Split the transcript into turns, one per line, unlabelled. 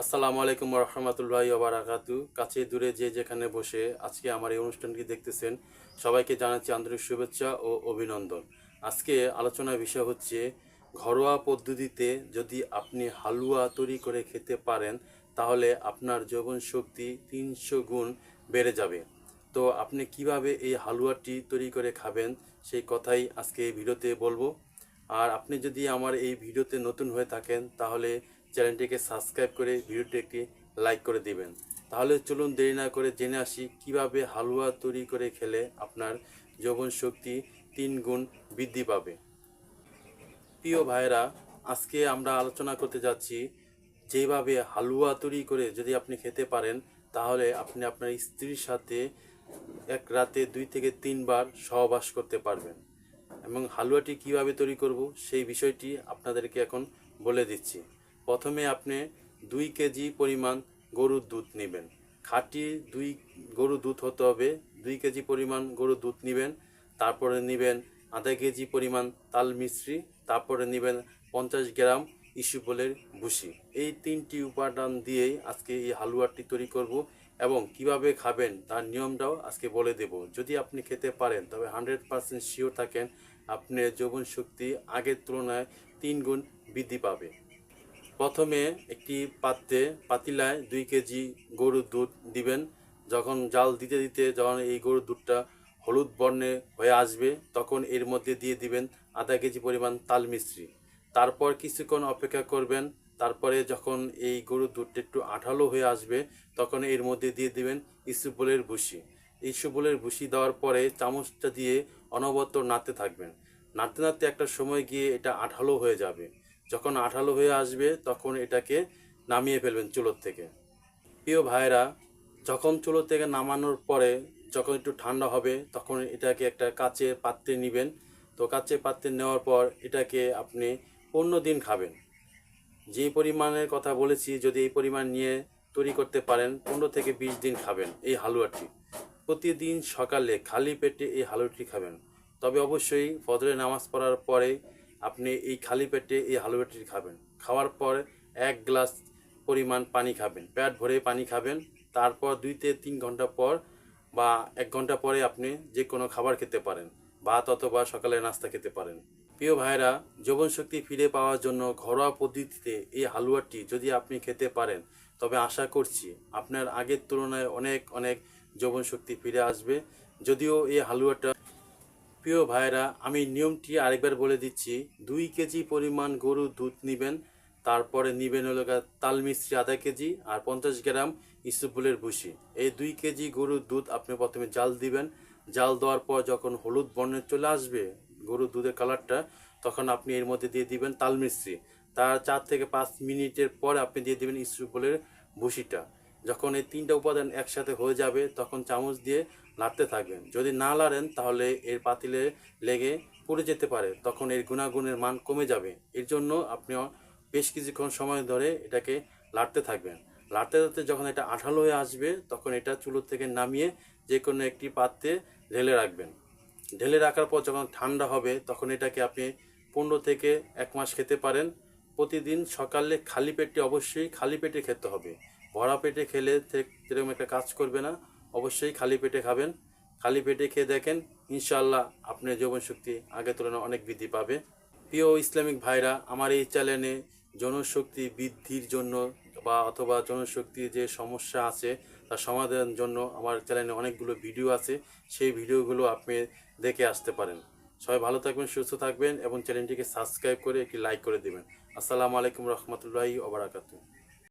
আসসালামু আলাইকুম রহমতুল্লাহ ওবরাকাতু কাছে দূরে যে যেখানে বসে আজকে আমার এই অনুষ্ঠানটি দেখতেছেন, সবাইকে জানাচ্ছি আন্তরিক শুভেচ্ছা ও অভিনন্দন। আজকে আলোচনার বিষয় হচ্ছে, ঘরোয়া পদ্ধতিতে যদি আপনি হালুয়া তৈরি করে খেতে পারেন, তাহলে আপনার যৌবন শক্তি তিনশো গুণ বেড়ে যাবে। তো আপনি কীভাবে এই হালুয়াটি তৈরি করে খাবেন, সেই কথাই আজকে এই ভিডিওতে বলব। আর আপনি যদি আমার এই ভিডিওতে নতুন হয়ে থাকেন, তাহলে চ্যানেলটিকে সাবস্ক্রাইব করে ভিডিওটি একটি লাইক করে দিবেন। তাহলে চলুন দেরি না করে জেনে আসি কীভাবে হালুয়া তৈরি করে খেলে আপনার যৌবন শক্তি তিন গুণ বৃদ্ধি পাবে। প্রিয় ভাইরা আজকে আমরা আলোচনা করতে যাচ্ছি যেভাবে হালুয়া তৈরি করে যদি আপনি খেতে পারেন, তাহলে আপনি আপনার স্ত্রীর সাথে এক রাতে দুই থেকে তিনবার সহবাস করতে পারবেন। এবং হালুয়াটি কীভাবে তৈরি করব সেই বিষয়টি আপনাদেরকে এখন বলে দিচ্ছি। প্রথমে আপনি দুই কেজি পরিমাণ গরুর দুধ নেবেন। খাঁটি দুই গরু দুধ হতে হবে, দুই কেজি পরিমাণ গরুর দুধ নেবেন, তারপরে নেবেন আধা কেজি পরিমাণ তাল মিশ্রি তারপরে নেবেন পঞ্চাশ গ্রাম ইস্যুবলের ভুসি। এই তিনটি উপাদান দিয়েই আজকে এই হালুয়াটি তৈরি করব এবং কীভাবে খাবেন তার নিয়মটাও আজকে বলে দেব। যদি আপনি খেতে পারেন, তবে হান্ড্রেড পারসেন্ট শিওর থাকেন আপনার যৌবন শক্তি আগের তুলনায় তিন গুণ বৃদ্ধি পাবে। প্রথমে একটি পাত্রে পাতিলায় দুই কেজি গরুর দুধ দিবেন। যখন জাল দিতে দিতে যখন এই গরুর দুধটা হলুদ বর্ণে হয়ে আসবে, তখন এর মধ্যে দিয়ে দিবেন আধা কেজি পরিমাণ তাল মিশ্রি তারপর কিছুক্ষণ অপেক্ষা করবেন। তারপরে যখন এই গরুর দুধটা একটু আঠালো হয়ে আসবে, তখন এর মধ্যে দিয়ে দিবেন ইসুবলের ভুসি। ইসুবলের ভুসি দেওয়ার পরে চামচটা দিয়ে অনবরত নাড়তে থাকবেন। নাড়তে নাড়তে একটা সময় গিয়ে এটা আঠালো হয়ে যাবে। যখন আঠালো হয়ে আসবে, তখন এটাকে নামিয়ে ফেলবেন চুলোর থেকে। প্রিয় ভাইরা যখন চুলো থেকে নামানোর পরে যখন একটু ঠান্ডা হবে, তখন এটাকে একটা কাচের পাত্রে নেবেন। তো কাচের পাত্রে নেওয়ার পর এটাকে আপনি পনেরো দিন খাবেন। যে পরিমাণের কথা বলেছি, যদি এই পরিমাণ নিয়ে তৈরি করতে পারেন, পনেরো থেকে বিশ দিন খাবেন এই হালুয়াটি। প্রতিদিন সকালে খালি পেটে এই হালুয়াটি খাবেন। তবে অবশ্যই ফজরের নামাজ পড়ার পরে আপনি এই খালি পেটে এই হালুয়াটি খাবেন। খাওয়ার পর এক গ্লাস পরিমাণ পানি খাবেন। পেট ভরে পানি খাবেন। তারপর দুই থেকে তিন ঘণ্টা পর বা এক ঘণ্টা পরে আপনি যে কোনো খাবার খেতে পারেন। ভাত অথবা সকালে নাস্তা খেতে পারেন। প্রিয় ভাইরা যৌবন শক্তি ফিরে পাওয়ার জন্য ঘরোয়া পদ্ধতিতে এই হালুয়াটি যদি আপনি খেতে পারেন, তবে আশা করছি আপনার আগের তুলনায় অনেক অনেক যৌবন শক্তি ফিরে আসবে। যদিও এই হালুয়াটা প্রিয় ভাইরা আমি নিয়মটি আরেকবার বলে দিচ্ছি। দুই কেজি পরিমাণ গরুর দুধ নেবেন, তারপরে নেবেন হলো তাল মিশ্রি আধা কেজি আর পঞ্চাশ গ্রাম ইসুবুলের ভুসি। এই দুই কেজি গরুর দুধ আপনি প্রথমে জাল দিবেন। জাল দেওয়ার পর যখন হলুদ বর্ণের চলে আসবে গরুর দুধের কালারটা, তখন আপনি এর মধ্যে দিয়ে দিবেন তাল মিশ্রি তার চার থেকে পাঁচ মিনিটের পর আপনি দিয়ে দিবেন ইসুবুলের ভুসিটা। যখন এই তিনটা উপাদান একসাথে হয়ে যাবে, তখন চামচ দিয়ে নাড়তে থাকবেন। যদি না লাড়েন তাহলে এর পাতিলে লেগে পড়ে যেতে পারে। তখন এর গুণাগুণের মান কমে যাবে। এর জন্য আপনি বেশ কিছুক্ষণ সময় ধরে এটাকে লাড়তে থাকবেন। লাড়তে লাড়তে যখন এটা আঠালো হয়ে আসবে, তখন এটা চুলোর থেকে নামিয়ে যে কোনো একটি পাত্রে ঢেলে রাখবেন। ঢেলে রাখার পর যখন ঠান্ডা হবে, তখন এটাকে আপনি পনেরো থেকে এক মাস খেতে পারেন। প্রতিদিন সকালে খালি পেটে অবশ্যই খালি পেটে খেতে হবে। ভরা পেটে খেলে সেরকম একটা কাজ করবে না। অবশ্যই খালি পেটে খাবেন। খালি পেটে খেয়ে দেখেন ইনশাল্লাহ আপনার যৌবন শক্তি আগের তুলনায় অনেক বৃদ্ধি পাবে। প্রিয় ইসলামিক ভাইরা, আমার এই চ্যানেলে জনশক্তি বৃদ্ধির জন্য বা অথবা জনশক্তির যে সমস্যা আছে, তার সমাধানের জন্য আমার চ্যানেলে অনেকগুলো ভিডিও আছে। সেই ভিডিওগুলো আপনি দেখে আসতে পারেন। সবাই ভালো থাকবেন, সুস্থ থাকবেন এবং চ্যানেলটিকে সাবস্ক্রাইব করে একটি লাইক করে দেবেন। আসসালামু আলাইকুম রহমতুল্লাহি ওবরাকাতু